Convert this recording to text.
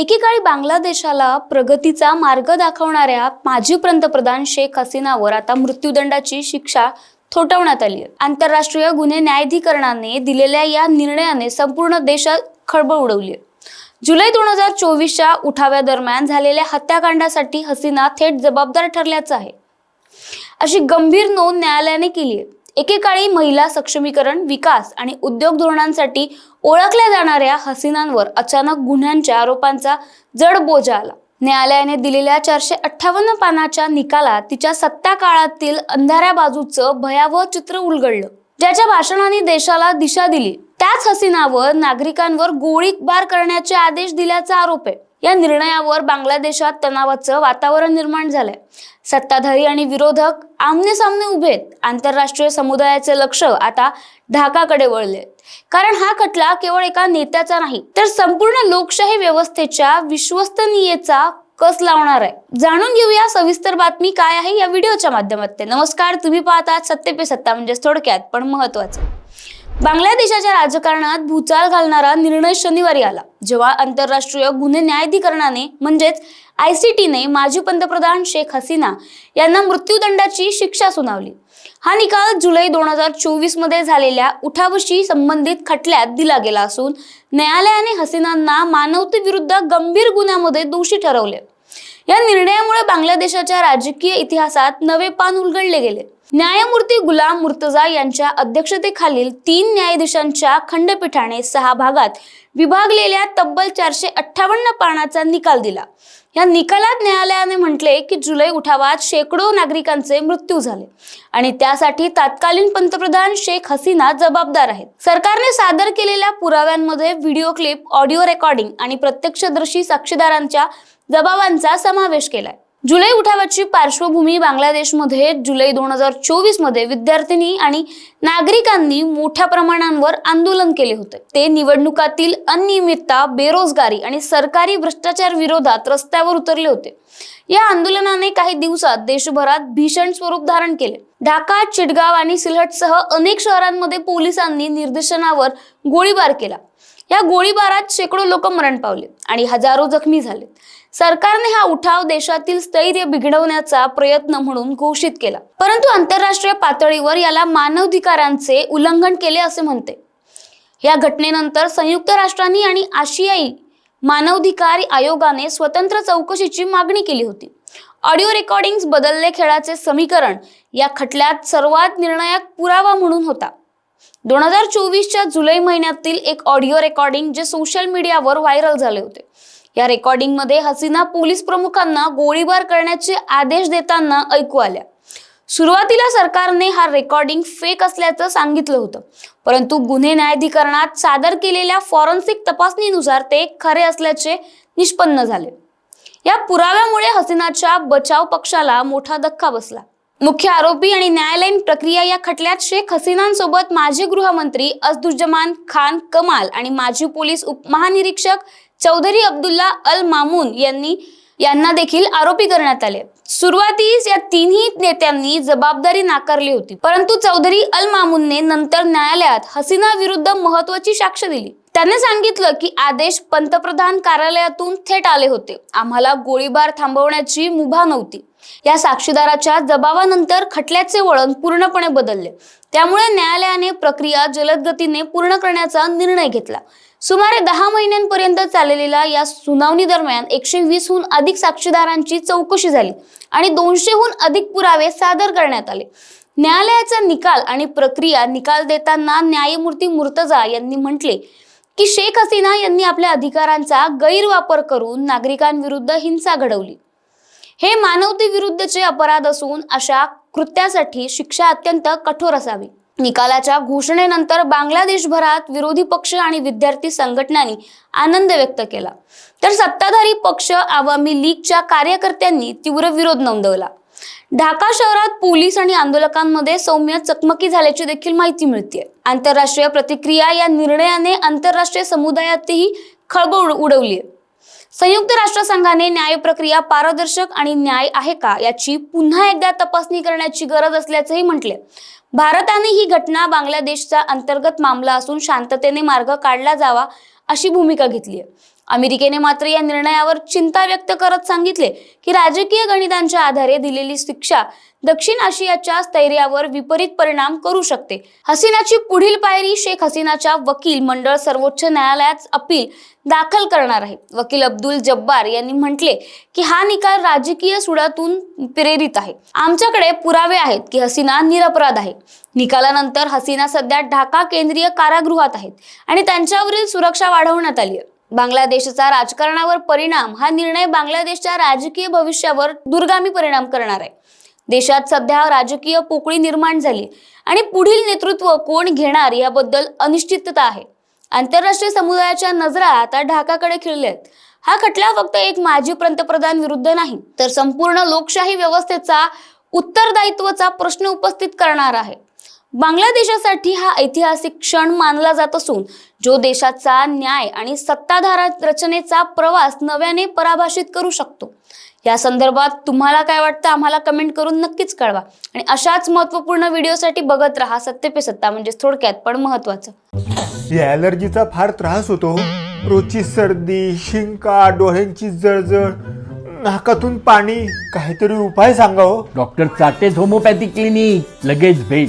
एकेकाळी बांगलादेशाला प्रगतीचा मार्ग दाखवणाऱ्या माजी पंतप्रधान शेख हसीनावर आता मृत्यूदंडाची शिक्षा थोटवण्यात आली आहे. आंतरराष्ट्रीय गुन्हे न्यायाधिकरणाने दिलेल्या या निर्णयाने संपूर्ण देशात खळबळ उडवली आहे. जुलै दोन हजार चोवीसच्या उठाव्यादरम्यान झालेल्या हत्याकांडासाठी हसीना थेट जबाबदार ठरल्याचं आहे. अशी गंभीर नोंद न्यायालयाने केली आहे. एकेकाळी महिला सक्षमीकरण विकास आणि उद्योग धोरणांसाठी ओळखल्या जाणाऱ्या हसीनांवर अचानक गुन्ह्यांच्या आरोपांचा जड बोजा आला. न्यायालयाने दिलेल्या चारशे अठ्ठावन्न पानाच्या निकालात तिच्या सत्ता काळातील अंधाऱ्या बाजूचं भयावह चित्र उलगडलं. ज्याच्या भाषणाने देशाला दिशा दिली. त्याच हसीनावर नागरिकांवर गोळीबार करण्याचे आदेश दिल्याचा आरोप आहे. या निर्णयावर बांगलादेशात तणावाचं वातावरण निर्माण झालंय. सत्ताधारी आणि विरोधक आमने सामने उभे आहेत. आंतरराष्ट्रीय समुदायाचे लक्ष आता ढाकाकडे वळले कारण हा खटला केवळ एका नेत्याचा नाही तर संपूर्ण लोकशाही व्यवस्थेच्या विश्वसनीयतेचा कस लावणार आहे? जाणून घेऊया सविस्तर बातमी काय आहे या व्हिडिओच्या माध्यमात नमस्कार तुम्ही पाहतात सत्ते पे सत्ता म्हणजेच थोडक्यात पण महत्वाचं बांगलादेशाच्या राजकारणात भूचाल घालणारा निर्णय शनिवारी आला जेव्हा आंतरराष्ट्रीय गुन्हे न्यायाधिकरणाने म्हणजेच आय सी टीने माजी पंतप्रधान शेख हसीना यांना मृत्यूदंडाची शिक्षा सुनावली. हा निकाल जुलै दोन हजार चोवीसमध्ये झालेल्या उठावशी संबंधित खटल्यात दिला गेला असून न्यायालयाने हसीनांना मानवतेविरुद्ध गंभीर गुन्ह्यामध्ये दोषी ठरवले. या निर्णयामुळे बांगलादेशाच्या राजकीय इतिहासात नवे पान उलगडले गेले. न्यायमूर्ती गुलाम मुर्तजा यांच्या अध्यक्षतेखालील तीन न्यायाधीशांच्या खंडपीठाने सहा भागात विभागलेल्या तब्बल चारशे अठ्ठावन्न पानाचा निकाल दिला. या निकालात न्यायालयाने म्हटले की जुलै उठावात शेकडो नागरिकांचे मृत्यू झाले आणि त्यासाठी तत्कालीन पंतप्रधान शेख हसीना जबाबदार आहेत. सरकारने सादर केलेल्या पुराव्यांमध्ये व्हिडिओ क्लिप ऑडिओ रेकॉर्डिंग आणि प्रत्यक्षदर्शी साक्षीदारांच्या जबाबांचा समावेश केलाय. जुलै उठावाची पार्श्वभूमी बांगलादेशमध्ये जुलै दोन हजार चोवीसमध्ये विद्यार्थिनी आणि नागरिकांनी मोठ्या प्रमाणावर आंदोलन केले होते. ते निवडणुकातील अनियमितता बेरोजगारी आणि सरकारी भ्रष्टाचार विरोधात रस्त्यावर उतरले होते. या आंदोलनाने काही दिवसात देशभरात भीषण स्वरूप धारण केले. ढाका चिटगाव आणि सिलहटसह अनेक शहरांमध्ये पोलिसांनी निर्देशनावर गोळीबार केला. या गोळीबारात शेकडो लोक मरण पावले आणि हजारो जखमी झाले. सरकारने हा उठाव देशातील स्थैर्य बिघडवण्याचा प्रयत्न म्हणून घोषित केला. परंतु आंतरराष्ट्रीय पातळीवर याला मानवाधिकारांचे उल्लंघन केले असे म्हणते. या घटनेनंतर संयुक्त राष्ट्रांनी आणि आशियाई मानवाधिकार आयोगाने स्वतंत्र चौकशीची मागणी केली होती. ऑडिओ रेकॉर्डिंग्स बदलले खेळाचे समीकरण या खटल्यात सर्वात निर्णायक पुरावा म्हणून होता. दोन हजार चोवीसच्या जुलै महिन्यातील एक ऑडिओ रेकॉर्डिंग जे सोशल मीडियावर व्हायरल झाले होते. या रेकॉर्डिंगमध्ये हसीना पोलीस प्रमुखांना गोळीबार करण्याचे आदेश देताना ऐकू आल्या. सुरुवातीला सरकारने हा रेकॉर्डिंग फेक असल्याचं सांगितलं होतं. परंतु गुन्हे न्यायाधिकरणात सादर केलेल्या फॉरेन्सिक तपासणीनुसार ते खरे असल्याचे निष्पन्न झाले. या पुराव्यामुळे हसीनाच्या बचाव पक्षाला मोठा धक्का बसला. मुख्य आरोपी आणि न्यायालयीन प्रक्रिया या खटल्यात शेख हसीनांसोबत माजी गृहमंत्री अजदुज्जमान खान कमाल आणि माजी पोलीस उपमहानिरीक्षक चौधरी अब्दुल्ला अल मामून यांनी यांना देखील आरोपी करण्यात आले. सुरुवातीस या तिन्ही नेत्यांनी जबाबदारी नाकारली होती. परंतु चौधरी अल मामूनने नंतर न्यायालयात हसीना विरुद्ध महत्वाची साक्ष दिली. त्याने सांगितलं की आदेश पंतप्रधान कार्यालयातून थेट आले होते. आम्हाला गोळीबार थांबवण्याची मुभा नव्हती. या साक्षीदाराच्या जबाबानंतर खटल्याचे वळण पूर्णपणे बदलले. त्यामुळे न्यायालयाने प्रक्रिया जलद गतीने पूर्ण करण्याचा निर्णय घेतला. सुमारे दहा महिन्यांपर्यंत चाललेल्या या सुनावणी दरम्यान एकशे वीसहून अधिक साक्षीदारांची चौकशी झाली. आणि दोनशेहून अधिक पुरावे सादर करण्यात आले. न्यायालयाचा निकाल आणि प्रक्रिया निकाल देताना न्यायमूर्ती मुर्तजा यांनी म्हटले की शेख हसीना यांनी आपल्या अधिकारांचा गैरवापर करून नागरिकांविरुद्ध हिंसा घडवली. हे मानवतेविरुद्धचे अपराध असून अशा कृत्यासाठी शिक्षा अत्यंत कठोर असावी. निकालाच्या घोषणेनंतर बांगलादेशभरात विरोधी पक्ष आणि विद्यार्थी संघटनांनी आनंद व्यक्त केला. तर सत्ताधारी पक्ष आवामी लीगच्या कार्यकर्त्यांनी तीव्र विरोध नोंदवला. ढाका शहरात पोलीस आणि आंदोलकांमध्ये सौम्य चकमकी झाल्याची देखील माहिती मिळते आंतरराष्ट्रीय प्रतिक्रिया या निर्णयाने आंतरराष्ट्रीय समुदायातही खळबळ उडवली आहे संयुक्त राष्ट्रसंघाने न्याय प्रक्रिया पारदर्शक आणि न्याय आहे का याची पुन्हा एकदा तपासणी करण्याची गरज असल्याचंही म्हटले भारताने ही घटना बांगलादेशचा अंतर्गत मामला असून शांततेने मार्ग काढला जावा अशी भूमिका घेतली आहे अमेरिकेने मात्र या निर्णयावर चिंता व्यक्त करत सांगितले की राजकीय गणितांच्या आधारे दिलेली शिक्षा दक्षिण आशियाच्या स्थैर्यावर विपरीत परिणाम करू शकते. हसीनाची पुढील पायरी शेख हसीनाच्या वकील मंडळ सर्वोच्च न्यायालयात अपील दाखल करणार आहे. वकील अब्दुल जब्बार यांनी म्हटले की हा निकाल राजकीय सुडातून प्रेरित आहे. आमच्याकडे पुरावे आहेत की हसीना निरपराध आहे. निकालानंतर हसीना सध्या ढाका केंद्रीय कारागृहात आहेत आणि त्यांच्यावरील सुरक्षा वाढवण्यात आली आहे. बांगलादेशचा राजकारणावर परिणाम हा निर्णय बांगलादेशच्या राजकीय भविष्यावर दुर्गामी परिणाम करणार आहे. देशात सध्या राजकीय पोकळी निर्माण झाली आणि पुढील नेतृत्व कोण घेणार याबद्दल अनिश्चितता आहे. आंतरराष्ट्रीय समुदायाच्या नजरा आता ढाकाकडे खिळल्या आहेत. हा खटला फक्त एक माजी पंतप्रधान विरुद्ध नाही तर संपूर्ण लोकशाही व्यवस्थेचा उत्तरदायित्वाचा प्रश्न उपस्थित करणार आहे. बांगलादेशासाठी हा ऐतिहासिक क्षण मानला जात असून जो देशाचा न्याय आणि सत्ताधारा रचनेचा प्रवास नव्याने पराभाषित करू शकतो. या संदर्भात तुम्हाला काय वाटतं आम्हाला कमेंट करून नक्कीच कळवा. आणि अशाच महत्त्वपूर्ण व्हिडिओसाठी बघत राहा सत्य पे सत्ता म्हणजेच थोडक्यात पण महत्त्वाचं. या ॲलर्जीचा फार त्रास होतो रोजची सर्दी शिंका डोळ्यांची जळजळ नाकातून पाणी काहीतरी उपाय सांगा हो. डॉक्टर चाटेज होमोपॅथी क्लिनिक लगेच भेट.